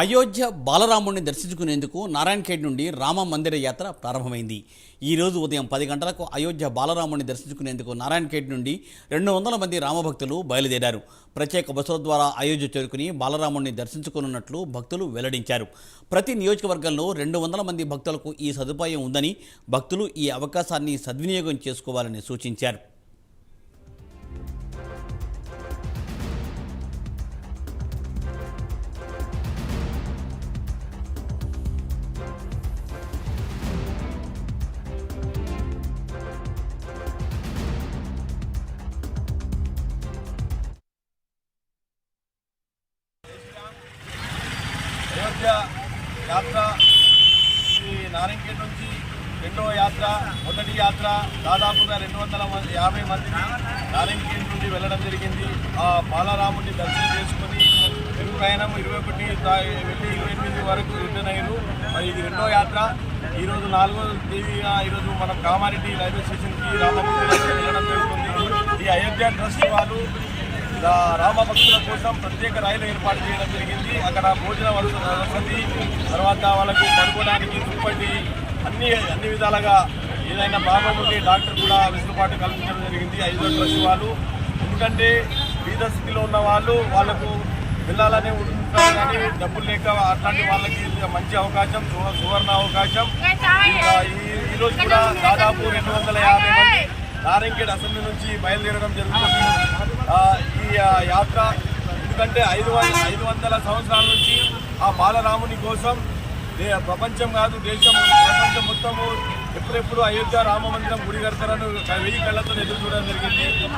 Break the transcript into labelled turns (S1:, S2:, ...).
S1: అయోధ్య బాలరాముడిని దర్శించుకునేందుకు నారాయణఖేడ్ నుండి రామ మందిర యాత్ర ప్రారంభమైంది. ఈ రోజు ఉదయం పది గంటలకు అయోధ్య బాలరాముడిని దర్శించుకునేందుకు నారాయణఖేడ్ నుండి రెండు వందల మంది రామభక్తులు బయలుదేరారు. ప్రత్యేక బస్సుల ద్వారా అయోధ్య చేరుకుని బాలరాముడిని దర్శించుకున్నట్లు భక్తులు వెల్లడించారు. ప్రతి నియోజకవర్గంలో రెండు వందల మంది భక్తులకు ఈ సదుపాయం ఉందని భక్తులు ఈ అవకాశాన్ని సద్వినియోగం చేసుకోవాలని సూచించారు.
S2: అయోధ్య యాత్ర ఈ నారాయణఖేడ్ నుంచి రెండవ యాత్ర మొదటి యాత్ర దాదాపుగా రెండు వందల మంది యాభై మందిని నారాయణఖేడ్ నుండి వెళ్ళడం జరిగింది. ఆ బాలరాముడిని దర్శనం చేసుకుని తెలుగు ప్రయాణం ఇరవై ఒకటి వెళ్ళి ఇరవై ఎనిమిది వరకు రిటర్న్ అయ్యారు. మరి ఇది రెండో యాత్ర. ఈరోజు నాలుగో తేదీగా ఈరోజు మనం కామారెడ్డి రైల్వే స్టేషన్కి రామకృష్ణ వెళ్ళడం జరుగుతుంది. ఈ అయోధ్య ట్రస్ట్ వాళ్ళు రామభక్తుల కోసం ప్రత్యేక రైలు ఏర్పాటు చేయడం జరిగింది. అక్కడ భోజన వసతి తర్వాత వాళ్ళకు పడుకోవడానికి దుప్పటి అన్ని అన్ని విధాలుగా ఏదైనా ప్రాబ్లం ఉంటే డాక్టర్ కూడా వెసులుబాటు కల్పించడం జరిగింది. ఐదో ట్రస్ట్ వాళ్ళు. ఎందుకంటే బీద స్థితిలో ఉన్న వాళ్ళు వాళ్ళకు వెళ్ళాలని ఉంటారు కానీ డబ్బులు లేక అట్లాంటి వాళ్ళకి మంచి అవకాశం సువర్ణ అవకాశం. ఈరోజు ఈ- కూడా దాదాపు రెండు వందల యాభై మంది నారాయణఖేడ్ అసెంబ్లీ నుంచి బయలుదేరడం జరుగుతుంది. యాత్ర. ఎందుకంటే ఐదు ఐదు వందల సంవత్సరాల నుంచి ఆ బాలరాముని కోసం దే- ప్రపంచం కాదు దేశం ప్రపంచం మొత్తము ఎప్పుడెప్పుడు అయోధ్య రామ మందిరం గుడి కడతారని వెయ్యి కళ్ళతో ఎదురు చూడడం జరిగింది.